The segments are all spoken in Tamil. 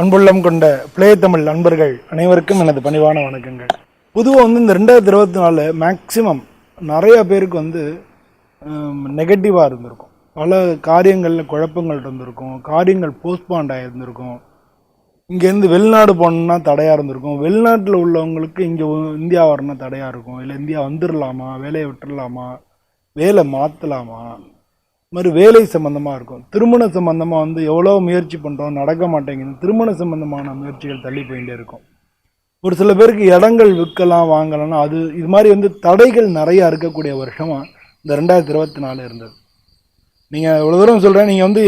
அன்புள்ளம் கொண்ட பிளே தமிழ் நண்பர்கள் அனைவருக்கும் எனது பணிவான வணக்கங்கள். பொதுவாக வந்து இந்த ரெண்டாயிரத்தி இருபத்தி நாலு மேக்சிமம் நிறைய பேருக்கு வந்து நெகட்டிவாக இருந்திருக்கும். பல காரியங்களில் குழப்பங்கள் இருந்திருக்கும். காரியங்கள் போஸ்ட்பாண்ட் ஆகியிருந்திருக்கும் இங்கேருந்து வெளிநாடு போகணுன்னா தடையாக இருந்திருக்கும். வெளிநாட்டில் உள்ளவங்களுக்கு இங்கே இந்தியா வரணும்னா தடையாக இருக்கும். இல்லை இந்தியா வந்துடலாமா வேலையை விட்டுடலாமா வேலை மாற்றலாமா மாதிரி வேலை சம்மந்தமாக இருக்கும். திருமண சம்மந்தமாக வந்து எவ்வளோ முயற்சி பண்ணுறோம் நடக்க மாட்டேங்குது. திருமண சம்மந்தமான முயற்சிகள் தள்ளி போயிட்டே இருக்கும். ஒரு சில பேருக்கு இடங்கள் விற்கலாம் வாங்கலாம் அது இது மாதிரி வந்து தடைகள் நிறையா இருக்கக்கூடிய வருஷமாக இந்த ரெண்டாயிரத்தி இருபத்தி நாலு இருந்தது. நீங்கள் இவ்வளோ தூரம் சொல்கிறேன் நீங்கள் வந்து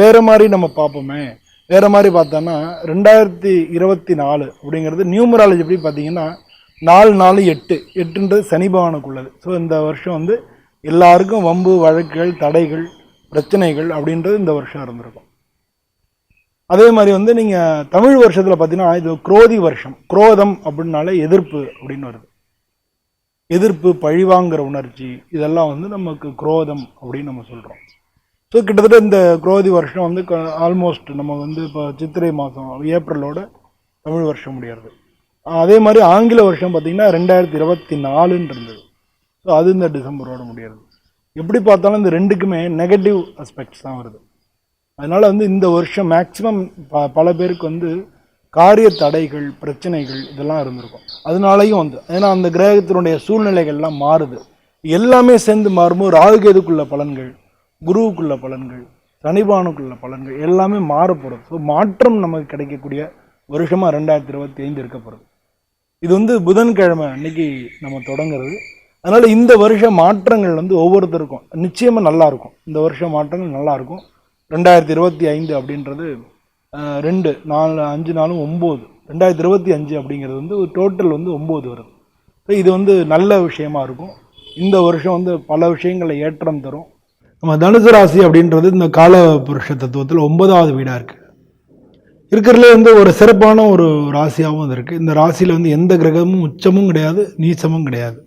வேறு மாதிரி நம்ம பார்ப்போமே. வேறு மாதிரி பார்த்தோன்னா ரெண்டாயிரத்தி இருபத்தி நாலு அப்படிங்கிறது நியூமராலஜி எப்படி பார்த்தீங்கன்னா நாலு நாலு எட்டு எட்டுன்றது சனி பகவானுக்குள்ளது. ஸோ இந்த வருஷம் வந்து எல்லாருக்கும் வம்பு வழக்குகள் தடைகள் பிரச்சனைகள் அப்படின்றது இந்த வருஷம் இருந்திருக்கும் அதே மாதிரி வந்து நீங்கள் தமிழ் வருஷத்தில் பார்த்தீங்கன்னா இது குரோதி வருஷம். குரோதம் அப்படின்னாலே எதிர்ப்பு அப்படின்னு வருது. எதிர்ப்பு பழிவாங்கிற உணர்ச்சி இதெல்லாம் வந்து நமக்கு குரோதம் அப்படின்னு நம்ம சொல்கிறோம் ஸோ கிட்டத்தட்ட இந்த குரோதி வருஷம் வந்து ஆல்மோஸ்ட் நம்ம வந்து இப்போ சித்திரை மாதம் ஏப்ரலோட தமிழ் வருஷம் முடியாது அதே மாதிரி ஆங்கில வருஷம் பார்த்திங்கன்னா ரெண்டாயிரத்தி இருபத்தி நாலுன்னு இருந்தது. ஸோ அது இந்த டிசம்பரோட முடியாது எப்படி பார்த்தாலும் இந்த ரெண்டுக்குமே நெகட்டிவ் அஸ்பெக்ட்ஸ் தான் வருது. அதனால் வந்து இந்த வருஷம் மேக்ஸிமம் ப பல பேருக்கு வந்து காரிய தடைகள் பிரச்சனைகள் இதெல்லாம் இருந்திருக்கும். அதனாலையும் வந்து ஏன்னா அந்த கிரகத்தினுடைய சூழ்நிலைகள்லாம் மாறுது. எல்லாமே சேர்ந்து மாறும்போது ராகுகேதுக்குள்ள பலன்கள் குருவுக்குள்ள பலன்கள் சனிபானுக்குள்ள பலன்கள் எல்லாமே மாறப்போகிறது ஸோ மாற்றம் நமக்கு கிடைக்கக்கூடிய வருஷமாக ரெண்டாயிரத்தி இருபத்தி ஐந்து இருக்க போகிறது இது வந்து புதன்கிழமை அன்னைக்கு நம்ம தொடங்குறது. அதனால் இந்த வருஷ மாற்றங்கள் வந்து ஒவ்வொருத்தருக்கும். நிச்சயமாக நல்லாயிருக்கும் இந்த வருஷ மாற்றங்கள் நல்லாயிருக்கும் ரெண்டாயிரத்தி இருபத்தி ஐந்து அப்படின்றது ரெண்டு நாலு அஞ்சு நாளும் ஒம்பது. ரெண்டாயிரத்தி இருபத்தி அஞ்சு அப்படிங்கிறது வந்து டோட்டல் வந்து ஒம்பது வருது. ஸோ இது வந்து நல்ல விஷயமா இருக்கும். இந்த வருஷம் வந்து பல விஷயங்களை ஏற்றம் தரும். நம்ம தனுசு ராசி அப்படின்றது இந்த கால புருஷ தத்துவத்தில் ஒன்பதாவது வீடாக இருக்குது இருக்கிறதுலே வந்து ஒரு சிறப்பான ஒரு ராசியாகவும் இருக்குது இந்த ராசியில் வந்து எந்த கிரகமும் உச்சமும் கிடையாது நீச்சமும் கிடையாது.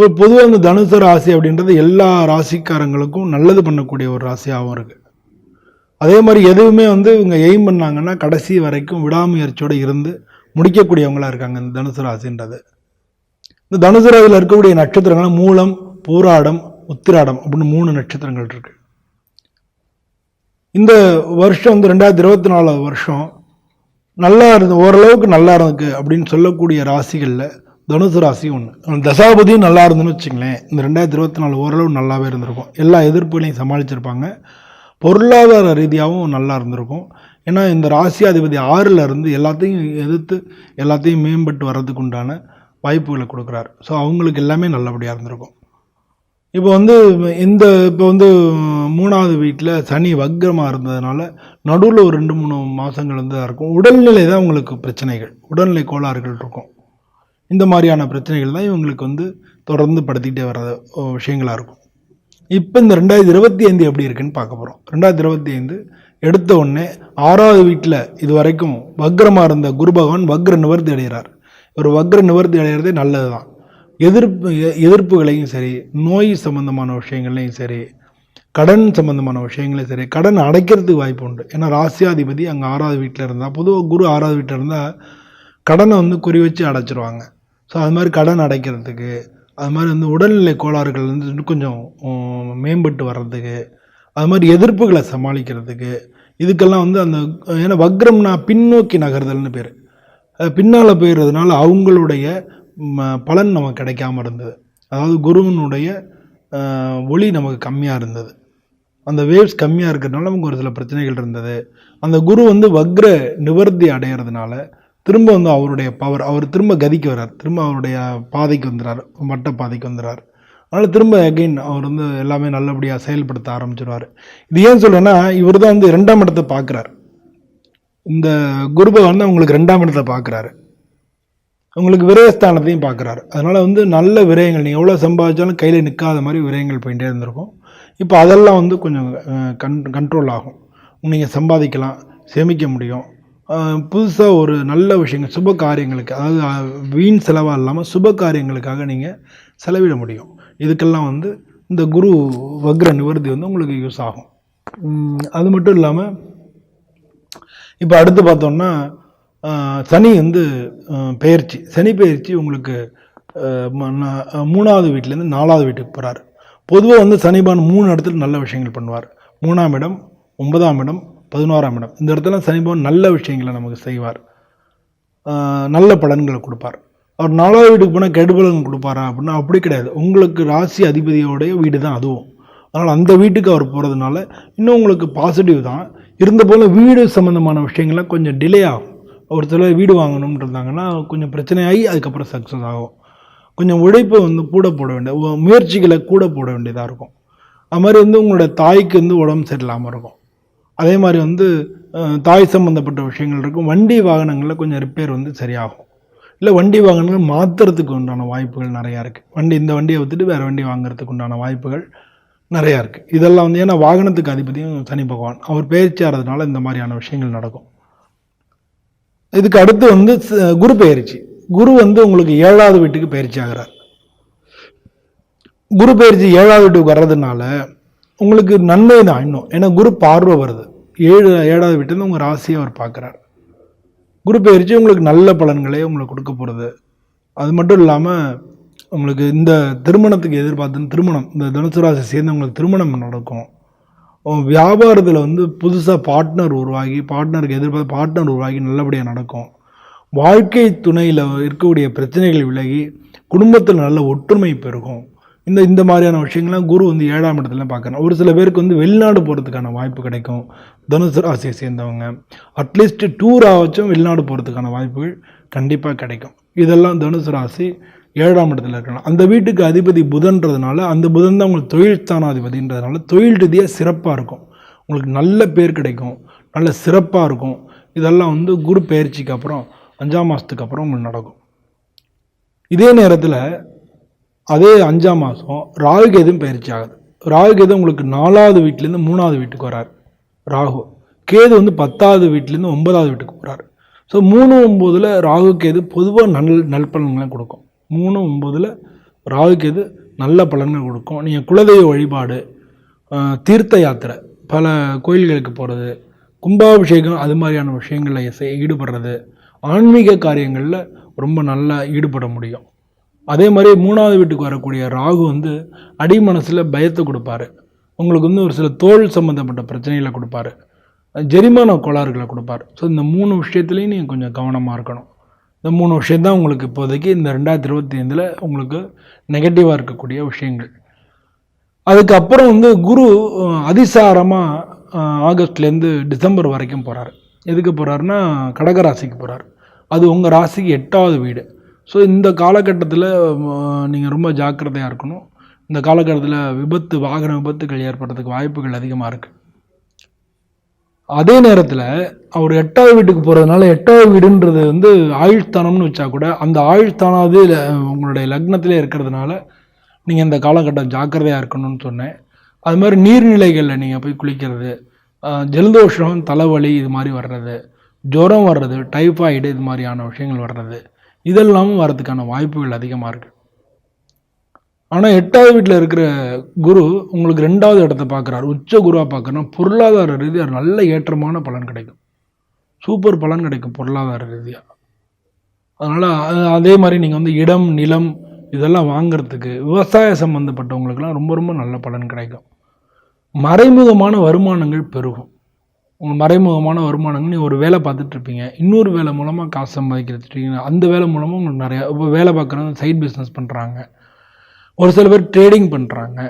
ஸோ பொதுவாக இந்த தனுசு ராசி அப்படின்றது எல்லா ராசிக்காரங்களுக்கும் நல்லது பண்ணக்கூடிய ஒரு ராசியாகவும் இருக்குது அதே மாதிரி எதுவுமே வந்து இவங்க எய்ம் பண்ணாங்கன்னா கடைசி வரைக்கும் விடாமுயற்சியோடு இருந்து முடிக்கக்கூடியவங்களா இருக்காங்க இந்த தனுசு ராசின்றது. இந்த தனுசு ராசியில் இருக்கக்கூடிய நட்சத்திரங்கள் மூலம் பூராடம் உத்திராடம் அப்படின்னு மூணு நட்சத்திரங்கள் இருக்கு. இந்த வருஷம் வந்து ரெண்டாயிரத்தி இருபத்தி நாலாவது வருஷம் நல்லா இருந்து ஓரளவுக்கு நல்லா இருக்கு அப்படின்னு சொல்லக்கூடிய ராசிகளில் தனுசு ராசி ஒன்று தசாபதியும் நல்லா இருந்துன்னு வச்சுங்களேன் இந்த ரெண்டாயிரத்தி இருபத்தி நாலு ஓரளவு நல்லாவே இருந்திருக்கும். எல்லா எதிர்ப்புகளையும் சமாளிச்சிருப்பாங்க. பொருளாதார ரீதியாகவும் நல்லா இருந்திருக்கும். ஏன்னா இந்த ராசியாதிபதி ஆறில் இருந்து எல்லாத்தையும் எதிர்த்து எல்லாத்தையும் மேம்பட்டு வர்றதுக்கு உண்டான வாய்ப்புகளை கொடுக்குறாரு. ஸோ அவங்களுக்கு எல்லாமே நல்லபடியாக இருந்திருக்கும். இப்போ வந்து இந்த இப்போ வந்து மூணாவது வீட்டில் சனி வக்ரமாக இருந்ததுனால நடுவில் ஒரு ரெண்டு மூணு மாதங்கள் வந்து இருக்கும். உடல்நிலை தான் உங்களுக்கு பிரச்சனைகள். உடல்நிலை கோளாறுகள் இருக்கும். இந்த மாதிரியான பிரச்சனைகள் தான் இவங்களுக்கு வந்து தொடர்ந்து படுத்திக்கிட்டே வர்ற விஷயங்களாக இருக்கும். இப்போ இந்த ரெண்டாயிரத்தி இருபத்தி ஐந்து எப்படி இருக்குன்னு பார்க்க போகிறோம் ரெண்டாயிரத்தி இருபத்தி ஐந்து எடுத்த உடனே ஆறாவது வீட்டில் இது வரைக்கும் வக்ரமாக இருந்த குரு பகவான் வக்ர நிவர்த்தி அடைகிறார். ஒரு வக்ர நிவர்த்தி அடைகிறதே நல்லது தான் எதிர்ப்பு எதிர்ப்புகளையும் சரி நோய் சம்பந்தமான விஷயங்கள்லையும் சரி கடன் சம்பந்தமான விஷயங்களையும் சரி கடன் அடைக்கிறதுக்கு வாய்ப்பு உண்டு. ஏன்னா ராசியாதிபதி அங்கே ஆறாவது வீட்டில் இருந்தால் பொதுவாக குரு ஆறாவது வீட்டில் இருந்தால் கடனை வந்து குறி வச்சு அடைச்சிருவாங்க. ஸோ அது மாதிரி கடன் அடைக்கிறதுக்கு அது மாதிரி வந்து உடல்நிலை கோளாறுகள் வந்து இன்னும் கொஞ்சம் மேம்பட்டு வர்றதுக்கு அது மாதிரி எதிர்ப்புகளை சமாளிக்கிறதுக்கு இதுக்கெல்லாம் வந்து அந்த ஏன்னா வக்ரம்னா பின்னோக்கி நகர்தல்னு பேர். பின்னால் போயிடுறதுனால அவங்களுடைய ம, பலன் நமக்கு கிடைக்காம இருந்தது. அதாவது குருவினுடைய ஒளி நமக்கு கம்மியாக இருந்தது. அந்த வேவ்ஸ் கம்மியாக இருக்கிறதுனால நமக்கு ஒரு சில பிரச்சனைகள் இருந்தது. அந்த குரு வந்து வக்ர நிவர்த்தி அடையிறதுனால திரும்ப வந்து அவருடைய பவர் அவர் திரும்ப கதிக்கு வர்றார். திரும்ப அவருடைய பாதைக்கு வந்துடுறார் வட்ட பாதைக்கு வந்துடுறார் அதனால் திரும்ப அகைன் அவர் வந்து எல்லாமே நல்லபடியாக செயல்படுத்த ஆரம்பிச்சிடுவார் இது ஏன் சொல்கிறேன்னா இவர் தான் வந்து ரெண்டாம் இடத்தை பார்க்குறார் இந்த குரு பகவான் தான் உங்களுக்கு ரெண்டாம் இடத்தை பார்க்குறாரு உங்களுக்கு விரயஸ்தானத்தையும் பார்க்குறாரு அதனால் வந்து நல்ல விரயங்கள் நீங்கள் எவ்வளோ சம்பாதிச்சாலும் கையில் நிற்காத மாதிரி விரயங்கள் போயிட்டே இருந்திருக்கும். இப்போ அதெல்லாம் வந்து கொஞ்சம் கண் கன் கண்ட்ரோல் ஆகும். நீங்கள் சம்பாதிக்கலாம் சேமிக்க முடியும். புதுசாக ஒரு நல்ல விஷயங்கள் சுப காரியங்களுக்கு அதாவது வீண் செலவாக இல்லாமல் சுப காரியங்களுக்காக நீங்கள் செலவிட முடியும். இதுக்கெல்லாம் வந்து இந்த குரு வக்ர நிவர்த்தி வந்து உங்களுக்கு யூஸ் ஆகும். அது மட்டும் இல்லாமல் இப்போ அடுத்து பார்த்தோம்னா சனி வந்து பெயர்ச்சி. சனி பெயர்ச்சி உங்களுக்கு ம- மூணாவது வீட்டிலேருந்து நாலாவது வீட்டுக்கு போகிறார் பொதுவாக வந்து சனிபான் மூணு இடத்துல நல்ல விஷயங்கள் பண்ணுவார். மூணாம் இடம் ஒன்பதாம் இடம் பதினோராம் இடம். இந்த இடத்துல சனிபான் நல்ல விஷயங்களை நமக்கு செய்வார். நல்ல பலன்களை கொடுப்பார். அவர் நாலாவது வீட்டுக்கு போனால் கெடு பலன் கொடுப்பாரா அப்படின்னா அப்படி கிடையாது. உங்களுக்கு ராசி அதிபதியோடைய வீடு தான் அதுவும். அதனால் அந்த வீட்டுக்கு அவர் போகிறதுனால இன்னும் உங்களுக்கு பாசிட்டிவ் தான். இருந்த போல வீடு சம்மந்தமான விஷயங்கள்லாம் கொஞ்சம் டிலே ஆகும். ஒருத்தர் வீடு வாங்கணும்னு இருந்தாங்கன்னா கொஞ்சம் பிரச்சனையாகி அதுக்கப்புறம் சக்ஸஸ் ஆகும். கொஞ்சம் உழைப்பு வந்து கூட போட வேண்டிய முயற்சிகளை கூட போட வேண்டியதாக இருக்கும். அது மாதிரி வந்து உங்களோட தாய்க்கு வந்து உடம்பு சரியில்லாமல் இருக்கும். அதே மாதிரி வந்து தாய் சம்மந்தப்பட்ட விஷயங்கள் இருக்கும். வண்டி வாகனங்களில் கொஞ்சம் ரிப்பேர் வந்து சரியாகும். இல்லை வண்டி வாகனங்கள் மாற்றுறதுக்கு உண்டான வாய்ப்புகள் நிறையா இருக்குது வண்டி இந்த வண்டியை விற்றுட்டு வேறு வண்டி வாங்குறதுக்கு உண்டான வாய்ப்புகள் நிறையா இருக்குது இதெல்லாம் வந்து ஏன்னா வாகனத்துக்கு அதிபதியும் சனி பகவான். அவர் பயிற்சி ஆகிறதுனால இந்த மாதிரியான விஷயங்கள் நடக்கும். இதுக்கு அடுத்து வந்து ச- குரு பயிற்சி. குரு வந்து உங்களுக்கு ஏழாவது வீட்டுக்கு பயிற்சி ஆகிறார். குரு பயிற்சி ஏழாவது வீட்டுக்கு வர்றதுனால உங்களுக்கு நன்மை தான் இன்னும். ஏன்னா குரு பார்வை வருது. ஏழு ஏழாவது வீட்டிலேருந்து உங்கள் ராசியை அவர் பார்க்குறார். குரு பயிற்சி உங்களுக்கு நல்ல பலன்களே உங்களுக்கு கொடுக்க போகிறது அது மட்டும் இல்லாமல் உங்களுக்கு இந்த திருமணத்துக்கு எதிர்பார்த்து திருமணம் இந்த தனுசு ராசி சேர்ந்து உங்களுக்கு திருமணம் நடக்கும். வியாபாரத்தில் வந்து புதுசாக பார்ட்னர் உருவாகி பார்ட்னருக்கு எதிர்பார்த்து பார்ட்னர் உருவாகி நல்லபடியாக நடக்கும். வாழ்க்கை துணையில் இருக்கக்கூடிய பிரச்சனைகள் விலகி குடும்பத்தில் நல்ல ஒற்றுமை பெருகும். இந்த இந்த மாதிரியான விஷயங்கள்லாம் குரு வந்து ஏழாம் இடத்துல பார்க்குறாங்க ஒரு சில பேருக்கு வந்து வெளிநாடு போகிறதுக்கான வாய்ப்பு கிடைக்கும். தனுசு ராசியை சேர்ந்தவங்க. அட்லீஸ்ட் டூராகச்சும் வெளிநாடு போகிறதுக்கான வாய்ப்புகள் கண்டிப்பாக கிடைக்கும். இதெல்லாம் தனுசு ராசி ஏழாம் இடத்துல இருக்கலாம். அந்த வீட்டுக்கு அதிபதி புதன்றதுனால அந்த புதன் தான் உங்களுக்கு தொழில் ஸ்தானாதிபதின்றதுனால தொழில் ரீதியாக சிறப்பாக இருக்கும். உங்களுக்கு நல்ல பேர் கிடைக்கும். நல்ல சிறப்பாக இருக்கும். இதெல்லாம் வந்து குரு பயிற்சிக்கு அப்புறம் அஞ்சாம் மாதத்துக்கு அப்புறம் உங்களுக்கு நடக்கும். இதே நேரத்தில் அதே அஞ்சாம் மாதம் ராகுகேதும் பயிற்சி ஆகுது. ராகுகேது உங்களுக்கு நாலாவது வீட்டிலேருந்து மூணாவது வீட்டுக்கு வரார். ராகு. கேது வந்து பத்தாவது வீட்டிலேருந்து ஒன்பதாவது வீட்டுக்கு போகிறார் ஸோ மூணு ஒம்போதில் ராகு கேது பொதுவாக நல் நல்பலன்களை கொடுக்கும். மூணு ஒம்போதில் ராகு கேது நல்ல பலன்கள் கொடுக்கும். நீங்கள் குலதெய்வ வழிபாடு தீர்த்த யாத்திரை பல கோயில்களுக்கு போகிறது கும்பாபிஷேகம் அது மாதிரியான விஷயங்களில் செய்- ஈடுபடுறது ஆன்மீக காரியங்களில் ரொம்ப நல்லா ஈடுபட முடியும். அதே மாதிரி மூணாவது வீட்டுக்கு வரக்கூடிய ராகு வந்து அடி மனசில் பயத்தை கொடுப்பாரு. உங்களுக்கு வந்து ஒரு சில தோல் சம்மந்தப்பட்ட பிரச்சனைகளை கொடுப்பாரு. ஜெரிமான கோளாறுகளை கொடுப்பாரு. ஸோ இந்த மூணு விஷயத்துலையும் நீங்கள் கொஞ்சம் கவனமாக இருக்கணும். இந்த மூணு விஷயந்தான் உங்களுக்கு இப்போதைக்கு இந்த ரெண்டாயிரத்தி இருபத்தி ஐந்தில் உங்களுக்கு நெகட்டிவாக இருக்கக்கூடிய விஷயங்கள். அதுக்கப்புறம் வந்து குரு அதிசாரமாக ஆகஸ்ட்லேருந்து டிசம்பர் வரைக்கும் போகிறார் எதுக்கு போகிறாருன்னா கடகராசிக்கு போகிறார் அது உங்கள் ராசிக்கு எட்டாவது வீடு. ஸோ இந்த காலகட்டத்தில் நீங்கள் ரொம்ப ஜாக்கிரதையாக இருக்கணும். இந்த காலகட்டத்தில் விபத்து வாகன விபத்துகள் ஏற்படுறதுக்கு வாய்ப்புகள் அதிகமாக இருக்குது அதே நேரத்தில் அவர் எட்டாவது வீட்டுக்கு போகிறதுனால எட்டாவது வீடுன்றது வந்து ஆயுள்தானம்னு வச்சா கூட அந்த ஆயுள்தானாவது உங்களுடைய லக்னத்திலே இருக்கிறதுனால நீங்கள் இந்த காலகட்டம் ஜாக்கிரதையாக இருக்கணும்னு சொன்னேன். அது மாதிரி நீர்நிலைகளில் நீங்கள் போய் குளிக்கிறது ஜலதோஷம் தலைவலி இது மாதிரி வர்றது ஜுரம் வர்றது டைஃபாய்டு இது மாதிரியான விஷயங்கள் வர்றது இதெல்லாமும் வரதுக்கான வாய்ப்புகள் அதிகமாக இருக்குது ஆனால் எட்டாவது வீட்டில் இருக்கிற குரு உங்களுக்கு ரெண்டாவது இடத்த பார்க்குறாரு. உச்ச குருவாக பார்க்குறோன்னா பொருளாதார ரீதியாக நல்ல ஏற்றமான பலன் கிடைக்கும். சூப்பர் பலன் கிடைக்கும் பொருளாதார ரீதியாக அதனால் அதே மாதிரி நீங்கள் வந்து இடம் நிலம் இதெல்லாம் வாங்குறதுக்கு விவசாய சம்மந்தப்பட்டவங்களுக்கெல்லாம் ரொம்ப ரொம்ப நல்ல பலன் கிடைக்கும். மறைமுகமான வருமானங்கள் பெருகும். உங்கள் மறைமுகமான வருமானங்கள் நீங்கள் ஒரு வேலை பார்த்துட்ருப்பீங்க இன்னொரு வேலை மூலமாக காசு சம்பாதிக்கிறீங்க அந்த வேலை மூலமாக உங்களுக்கு நிறையா இப்போ வேலை பார்க்குறவங்க சைட் பிஸ்னஸ் பண்ணுறாங்க ஒரு சில பேர் ட்ரேடிங் பண்ணுறாங்க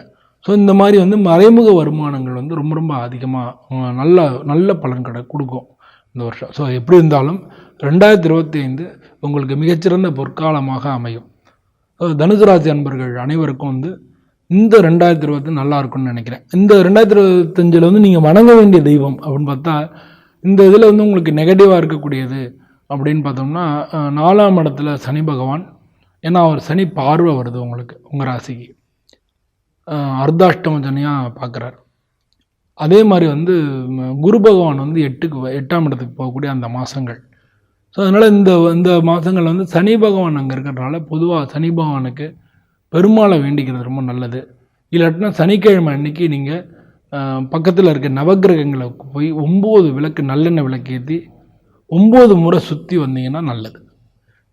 ஸோ இந்த மாதிரி வந்து மறைமுக வருமானங்கள் வந்து ரொம்ப ரொம்ப அதிகமாக நல்ல நல்ல பலன் கடை கொடுக்கும் இந்த வருஷம். ஸோ எப்படி இருந்தாலும் ரெண்டாயிரத்தி இருபத்தி ஐந்து உங்களுக்கு மிகச்சிறந்த பொற்காலமாக அமையும். ஸோ தனுசு ராசி அன்பர்கள் அனைவருக்கும் வந்து இந்த ரெண்டாயிரத்தி இருபத்தி நல்லா இருக்கும்னு நினைக்கிறேன். இந்த ரெண்டாயிரத்தி இருபத்தஞ்சில் வந்து நீங்கள் வணங்க வேண்டிய தெய்வம் அப்படின்னு பார்த்தா இந்த இதில் வந்து உங்களுக்கு நெகட்டிவாக இருக்கக்கூடியது அப்படின்னு பார்த்தோம்னா நாலாம் இடத்துல சனி பகவான் ஏன்னா அவர் சனி பார்வை வருது உங்களுக்கு உங்கள் ராசிக்கு. அர்த்தாஷ்டம சனியாக பார்க்குறாரு. அதே மாதிரி வந்து குரு பகவான் வந்து எட்டுக்கு எட்டாம் இடத்துக்கு போகக்கூடிய அந்த மாதங்கள் ஸோ அதனால் இந்த இந்த மாதங்கள் வந்து சனி பகவான் அங்கே இருக்கிறதுனால பொதுவாக சனி பகவானுக்கு பெருமாளை வேண்டிக்கிறது ரொம்ப நல்லது. இல்லாட்டினா சனிக்கிழமை அன்னைக்கு நீங்கள் பக்கத்தில் இருக்க நவக்கிரகங்களுக்கு போய் ஒம்பது விளக்கு நல்லெண்ணெய் விளக்கு ஏற்றி ஒம்பது முறை சுற்றி வந்தீங்கன்னா நல்லது.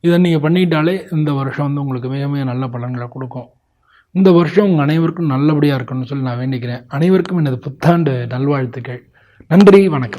இதை நீங்கள் பண்ணிட்டாலே இந்த வருஷம் வந்து உங்களுக்கு மிக மிக நல்ல பலன்களை கொடுக்கும். இந்த வருஷம் உங்கள் அனைவருக்கும் நல்லபடியாக இருக்கணும்னு சொல்லி நான் வேண்டிக்கிறேன். அனைவருக்கும் எனது புத்தாண்டு நல்வாழ்த்துக்கள். நன்றி வணக்கம்.